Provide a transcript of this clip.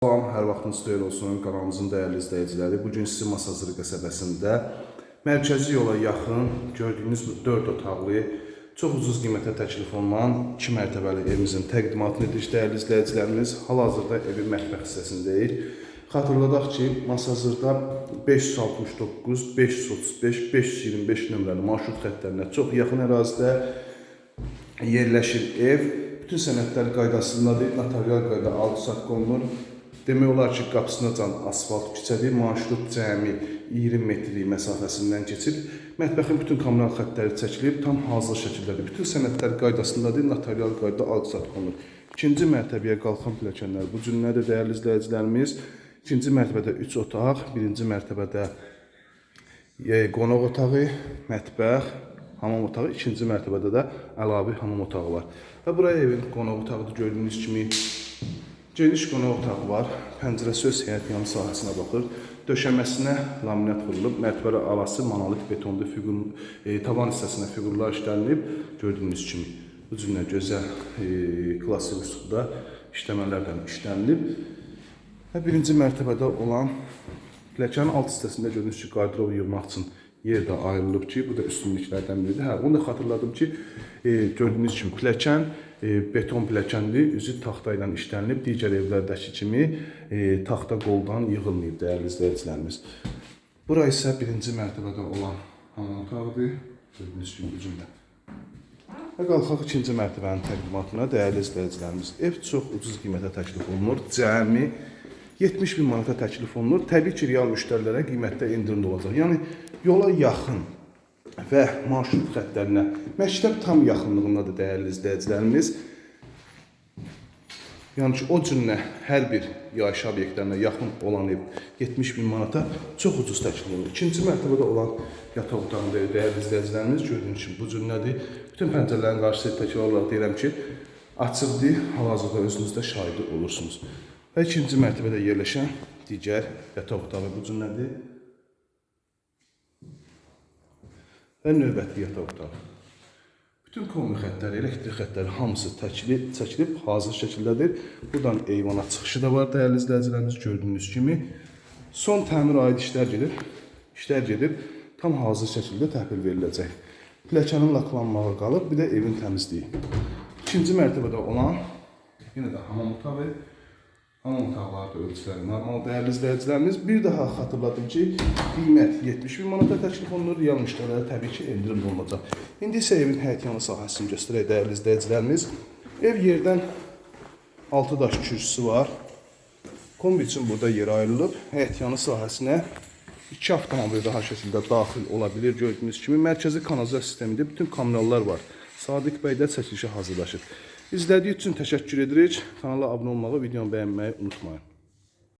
Salam, hər vaxtınız xeyir olsun kanalımızın dəyərli izləyiciləri. Bu gün sizi Masazır qəsəbəsində mərkəzi yola yaxın gördüyünüz bu 4 otaqlı çox ucuz qiymətə təklif olunan 2 mərtəbəli evimizin təqdimatını edirik dəyərli izləyicilərimiz. Hal-hazırda evin mətbəx hissəsindəyik. Xatırladaq ki, Masazırda 569, 535, 525 nömrəli marşrut xəttlərinə çox yaxın ərazidə yerləşir ev. Bütün sənədlər qaydasındadır. Notarial qayda alqı-satqı olunur. Demək olar ki, qapısına can asfalt küçədir. Marşrut cəmi 20 metrlik məsafəsindən keçib. Mətbəxin bütün kommunal xəttləri çəkilib, tam hazır şəkildədir. Bütün sənədlər qaydasındadır. Notarial qayda alqı-satqı olunur. İkinci mərtəbəyə qalxan pilləkənlər bu cür dəyərli izləyicilərimiz? İkinci mərtəbədə 3 otaq, birinci mərtəbədə e, qonaq otağı, mətbəx, hamam otağı, ikinci mərtəbədə də əlavə hamam otağı var. Və buraya evin qonaq otağıdır gördüyünüz kimi. Geniş qonaq otağı var. Pəncərəsi öz həyət yanı sahəsinə baxır. Döşəməsinə laminat vurulub, mərtəbə arası monolit betonlu fiqur, e, tavan hissəsinə fiqurlar işlənilib gördüyünüz kimi. Bu cür gözəl e, klassik üsulda işləmələrlə işlənilib. Və birinci mərtəbədə olan pilləkənin alt hissəsində gördüyünüz ki, qardırob yığmaq üçün yer də ayrılıb ki, bu da üstünlüklərdən biridir. Hə, onu da xatırladım ki, e, gördüyünüz kimi pilləkən beton pilləkəndir, üzü taxta ilə işlənilib. Digər evlərdəki kimi e, taxta qoldan yığılmayıb dəyərli izləyicilərimiz. Bura isə birinci mərtəbədə olan hamam otağıdır. Gördüyünüz kimi ucunda. Və qalxaq ikinci mərtəbənin təqdimatına dəyərli izləyicilərimiz. Ev çox ucuz qiymətə təklif olunur. Cəmi 70 bin manata təklif olunur. Təbii ki, real müştərilərə qiymətdə endirim olacaq. Yəni yola yaxın və marşrut xəttlərinə məktəb tam yaxınlığındadır dəyərli izləyicilərimiz. Yəni ki, o cürünə hər bir yaşayış obyektlərinə yaxın olan ev 70 bin manata çox ucuz təklif olunur. İkinci mərtəbədə olan yataq otağında dəyərli izləyicilərimiz gördüyünüz kimi bu cürünədir. Bütün pəncərələrin qarşısı təkrar olaraq deyirəm ki, açıqdır, hal-hazırda özünüz də şahidi olursunuz. Və ikinci mərtəbədə yerləşən digər yataq otağı bu cürünədir. Və növbəti yataq otağı. Bütün komu xəttləri, elektrik xəttləri hamısı çəkilib, çəkilib hazır şəkildədir. Buradan eyvana çıxışı da var dəyərli izləyicilərimiz gördüyünüz kimi. Son təmir aid işlər gedir. İşlər gedir. Tam hazır şəkildə təhvil veriləcək. Pilləkənin laklanmağı qalıb, bir də evin təmizliyi. İkinci mərtəbədə olan yenə də hamam otağı Hamam otaqlarda ölçüləri normal dəyərli izləyicilərimiz. Bir daha xatırladım ki, qiymət 70 bin manata təklif olunur, real müştərilərə təbii ki, endirim olunacaq. İndi isə evin həyət yanı sahəsini göstərək dəyərli izləyicilərimiz. Ev yerdən 6 daş kürsüsü var. Kombi üçün burada yer ayrılıb. Həyət yanı sahəsinə 2 avtomobil daha şəkildə daxil ola bilir. Gördüyünüz kimi mərkəzi kanalizasiya sistemində bütün kommunallar var. Sadiq bəy də çəkilişə hazırlaşır. İzlədiyi üçün təşəkkür edirik. Kanala abunə olmağı, videonu bəyənməyi unutmayın.